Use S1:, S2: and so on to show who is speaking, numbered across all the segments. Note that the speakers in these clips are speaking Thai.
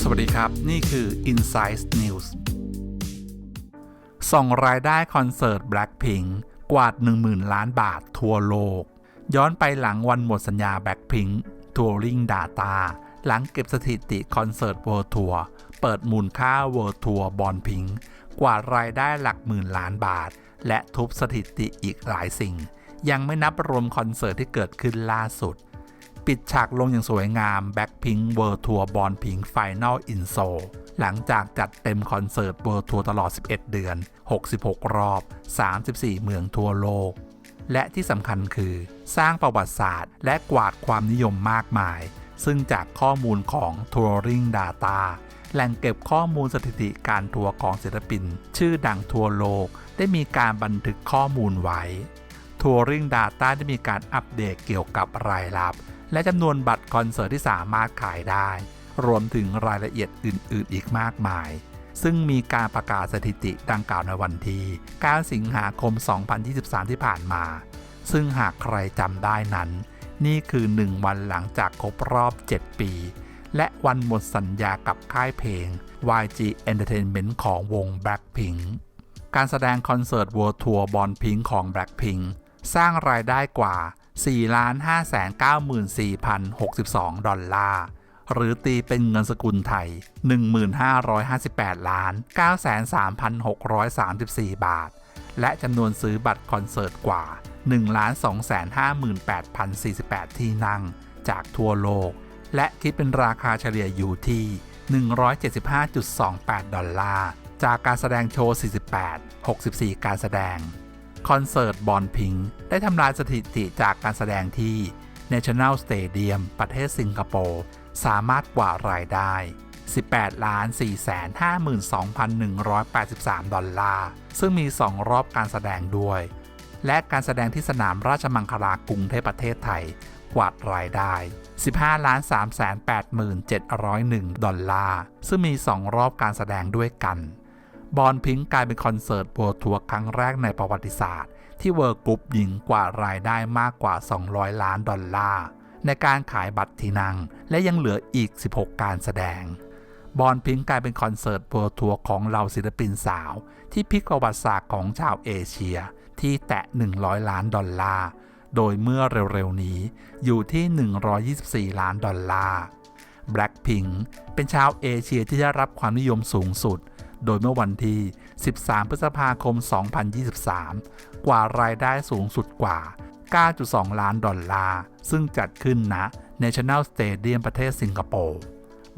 S1: สวัสดีครับ นี่คือ Insight News ส่งรายได้คอนเสิร์ต Blackpink กวาด 10,000 ล้านบาททั่วโลก ย้อนไปหลังวันหมดสัญญา Blackpink Touring Data หลังเก็บสถิติคอนเสิร์ต World Tour เปิดมูลค่า World Tour b o n Pink กว่ารายได้หลักหมื่นล้านบาท และทุบสถิติอีกหลายสิ่ง ยังไม่นับรวมคอนเสิร์ตที่เกิดขึ้นล่าสุด ปิดฉากลงอย่างสวยงาม Blackpink World Tour b o n Pink Final in Seoul หลังจากจัดเต็มคอนเสิร์ต World Tour ตลอด 11 เดือน 66 รอบ 34 เมืองทั่วโลก และที่สำคัญคือสร้างประวัติศาสตร์ และกวาดความนิยมมากมาย ซึ่งจากข้อมูลของ Touring Data แหล่งเก็บข้อมูลสถิติการทัวร์ของศิลปิน ชื่อดังทั่วโลก ได้มีการบันทึกข้อมูลไว้ Touring Data ได้มีการอัปเดตเกี่ยวกับรายรับ และจำนวนบัตรคอนเสิร์ตที่สามารถขายได้ รวมถึงรายละเอียดอื่น ๆ อีกมากมาย ซึ่งมีการประกาศสถิติดังกล่าวในวันที่9สิงหาคม 2023 ที่ผ่านมา ซึ่งหากใครจำได้นั้น นี่คือ 1 วันหลังจากครบรอบ 7 ปี และวันหมดสัญญากับค่ายเพลง YG Entertainment ของวง Blackpink การแสดงคอนเสิร์ต World Tour b o n Pink ของ Blackpink สร้างรายได้กว่า 4,594,062 ดอลลาร์ หรือตีเป็นเงินสกุลไทย1558 ล้าน 93,634 บาท และจำนวนซื้อบัตรคอนเสิร์ตกว่า 1,258,048 ที่นั่ง จากทั่วโลก และคิดเป็นราคาเฉลี่ยอยู่ที่ 175.28 ดอลลาร์ จากการแสดงโชว์ 48 64 การแสดง คอนเสิร์ตบอลพิง ได้ทำลายสถิติจากการแสดงที่ National Stadium ประเทศสิงคโปร์สามารถกว่ารายได้ 18 ล้าน 452,183 ดอลลาร์ ซึ่งมี 2 รอบการแสดงด้วย และการแสดงที่สนามราชมังคลากรุงเทพประเทศไทย กวาดรายได้ 15ล้าน387,701 ดอลลาร์ ซึ่งมี 2 รอบการแสดงด้วยกัน บอลพิงกลายเป็นคอนเสิร์ต World Tour ครั้งแรกในประวัติศาสตร์ ที่เวิร์กรุ๊ปหญิงกว่ารายได้มากกว่า 200 ล้านดอลลาร์ ในการขายบัตรที่นั่ง และยังเหลืออีก 16 การแสดง บอลพิงกลายเป็นคอนเสิร์ต World Tour ของเหล่าศิลปินสาว ที่พลิกประวัติศาสตร์ของชาวเอเชีย ที่แตะ 100 ล้านดอลลาร์ โดยเมื่อเร็วๆนี้อยู่ที่ 124 ล้านดอลลาร์ Blackpink เป็นชาวเอเชียที่ได้รับความนิยมสูงสุด โดยเมื่อวันที่ 13 พฤษภาคม 2023 กว่ารายได้สูงสุดกว่า 9.2 ล้านดอลลาร์ ซึ่งจัดขึ้นณ National Stadium ประเทศสิงคโปร์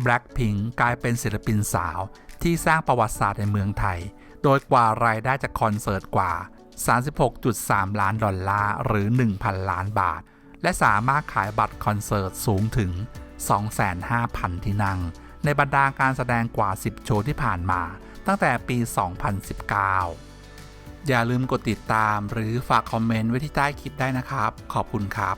S1: Blackpink กลายเป็นศิลปินสาวที่สร้างประวัติศาสตร์ในเมืองไทย โดยกว่ารายได้จากคอนเสิร์ตกว่า 36.3 ล้านดอลลาร์ หรือ 1,000 ล้านบาท และสามารถขายบัตรคอนเสิร์ตสูงถึง 25,000ที่นั่งในบรรดาการแสดงกว่า 10 โชว์ที่ผ่านมา ตั้งแต่ปี 2019 อย่าลืมกดติดตามหรือฝากคอมเมนต์ไว้ที่ใต้คลิปได้นะครับ ขอบคุณครับ